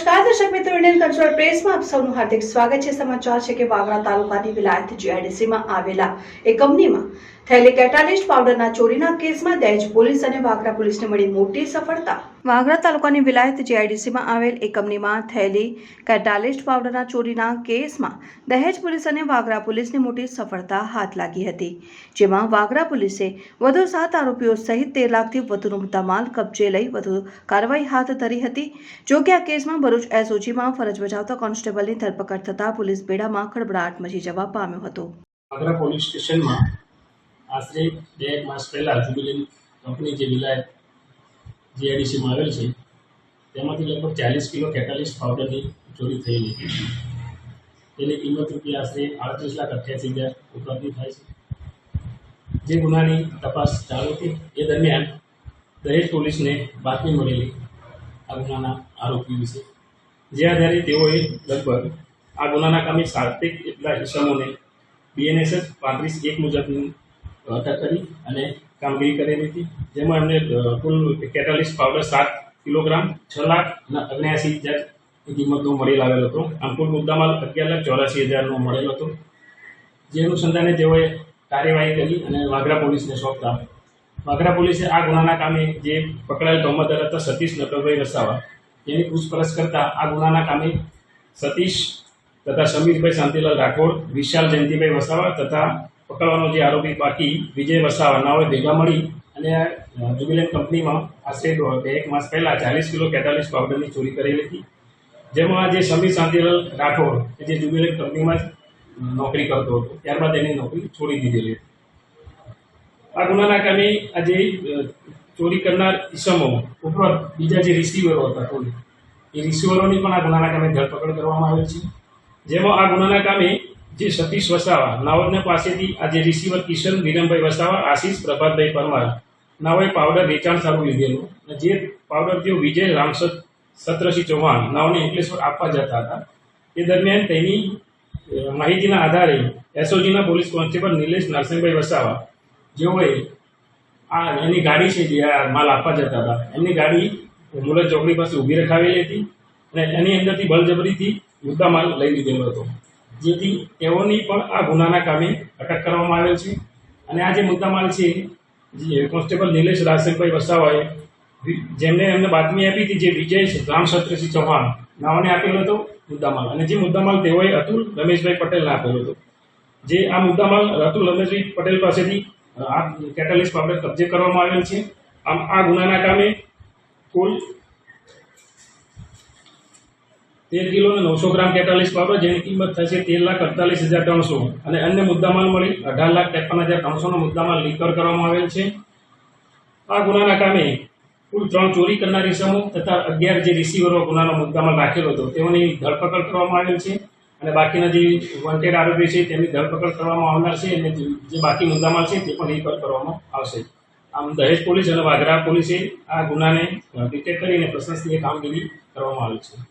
নমস্কার દર્શક મિત્રો ઇન્ડિયન કલ્ચરલ પ્રેસમાં આપ સૌનું હાર્દિક સ્વાગત છે. સમાચાર છે કે વાગરા તાલુકાની વિલાયત જીઆઈડીસીમાં આવેલા એક કંપનીમાં થયેલી કેટાલિસ્ટ પાવડરના ચોરીના કેસમાં દહેજ પોલીસ અને વાગરા પોલીસને મળી મોટી સફળતા. વાગરા તાલુકાની વિલાયત જીઆઈડીસીમાં આવેલ એક કંપનીમાં થયેલી કેટાલિસ્ટ પાવડરના ચોરીના કેસમાં દહેજ પોલીસ અને વાગરા પોલીસને મોટી સફળતા હાથ લાગી હતી, જેમાં વાગરા પોલીસે વધુ સાત આરોપીઓ સહિત તેર લાખથી વધુનો મુદ્દામાલ કબજે લઈ વધુ કાર્યવાહી હાથ ધરી હતી. જો કે આ કેસમાં ભરૂચ એસઓજીમાં ફરજ બજાવતા કોન્સ્ટેબલની ધરપકડ થતાં પોલીસ બેડામાં ખળભળાટ મચી જવા પામ્યો હતો. આગ્રા પોલીસ સ્ટેશનમાં આશરે બે માસ પહેલાં જુબિલિન કંપની જે વિલાયત જીઆઈડીસીમાં આવેલ છે, તેમાંથી લગભગ ચાલીસ કિલો કેટાલિસ્ટ પાવડરની ચોરી થયેલી હતી તેની કિંમત રૂપિયા આશરે આડત્રીસ લાખ અઠ્યાસી હજાર ઉપલબ્ધ થાય છે. જે ગુનાની તપાસ ચાલુ હતી, એ દરમિયાન દરેક પોલીસને બાતમી મળેલી આ ગુનાના આરોપી વિશે જે આધારે તેઓએ લગભગ આ ગુનાના કામે સાર્થિક એટલા ઇસમોને બીએનએસએસ પાંત્રીસ એક મુજબની અટક કરી અને કામગીરી કરેલી હતી, જેમાં એમને કુલ કેટાલિસ્ટ પાવડર સાત કિલોગ્રામ છ લાખ અને અગ્યાસી હજારની કિંમતનો મળી લાવેલો હતો. આમ કુલ મુદ્દામાલ અગિયાર લાખ ચોરાસી હજારનો મળેલો હતો. જે અનુસંધાને તેઓએ કાર્યવાહી કરી અને વાગરા પોલીસને સોંપતા. વાગરા પોલીસે આ ગુનાના કામે જે પકડાયેલ તોમતદાર હતા, સતીશ નકલભાઈ વસાવા તેની પૂછપરછ કરતા આ ગુનાના કામે સતીશ તથા સમીરભાઈ શાંતિલાલ રાઠોડ, વિશાલ જયંતિભાઈ વસાવા તથા પકડવાનો જે આરોપી બાકી વિજય વસાવા, નાઓએ ભેગા મળી અને આ કંપનીમાં આશરે બે એક માસ પહેલાં ચાલીસ કિલો કેતાલીસ પાવડરની ચોરી કરેલી હતી. જેમાં જે સમીર શાંતિલાલ રાઠોડ કે જે જુબિલન્ટ કંપનીમાં જ નોકરી કરતો હતો, ત્યારબાદ એની નોકરી છોડી દીધેલી હતી. આ ગુનાના કામે આજે ચોરી કરનાર ઈસમો ઉપરાંત બીજા જે રિસીવરો હતા ટોલી, એ રિસીવરોની પણ આ ગુનાના કામે ધરપકડ કરવામાં આવેલ છે. જેમાં આ ગુનાના કામે જે સતીશ વસાવા નાવદને પાસેથી આ જે રિસીવર કિશન વિરમભાઈ વસાવા, આશીષ પ્રભાતભાઈ પરમાર, નાઓએ પાવડર વેચાણ સારું લીધેલું અને જે પાવડર તેઓ વિજય રામસદ સત્રસિંહ ચૌહાણ, નાઓને અંકલેશ્વર આપવા જતા હતા. તે દરમિયાન તેની માહિતીના આધારે એસઓજીના પોલીસ કોન્સ્ટેબલ નિલેશ નરસિંહભાઈ વસાવા, જેઓએ આ એની ગાડી છે જે આ માલ આપવા જતા હતા. એમની ગાડી મુલત ચોકડી પાસે ઊભી રખાવેલી હતી અને એની અંદરથી બળજબરીથી મુદ્દા માલ લઈ લીધેલો હતો. જેથી તેઓની પણ આ ગુનાના કામે અટક કરવામાં આવેલ છે. અને આ જે મુદ્દામાલ છે, જે કોન્સ્ટેબલ નિલેશ રાજસિંહભાઈ વસાવાએ જેમને એમને બાતમી આપી હતી, જે વિજય રામસત્રસિંહ ચૌહાણ નાઓને આપેલો હતો મુદ્દામાલ અને જે મુદ્દામાલ તેઓએ અતુલ રમેશભાઈ પટેલને આપેલો હતો. જે આ મુદ્દામાલ અતુલ રમેશભાઈ પટેલ પાસેથી આ કેટાલિસ્ટ પાવડર કબજે કરવામાં આવેલ છે. આમ આ ગુનાના કામે કુલ તેર કિલો અને નવસો ગ્રામ કેટાલિસ પાવડર, જેની કિંમત થશે તેર લાખ અડતાલીસ હજાર ત્રણસો. અને અન્ય મુદ્દામાલ મળી અઢાર લાખ ત્રેપન હજાર ત્રણસોનો મુદ્દામાલ લીકર કરવામાં આવેલ છે. આ ગુનાના કામે કુલ ત્રણ ચોરી કરનાર ઇસમો તથા અગિયાર જે રિસીવરો ગુનાનો મુદ્દામાલ રાખેલો હતો, તેઓની ધરપકડ કરવામાં આવેલ છે. અને બાકીના જે વોન્ટેડ આરોપી છે, તેમની ધરપકડ કરવામાં આવનાર છે અને જે બાકી મુદ્દામાલ છે તે પણ રિકવર કરવામાં આવશે. આમ દહેજ પોલીસ અને વાઘરા પોલીસે આ ગુનાને ડિટેક્ટ કરીને પ્રશંસનીય કામગીરી કરવામાં આવી છે.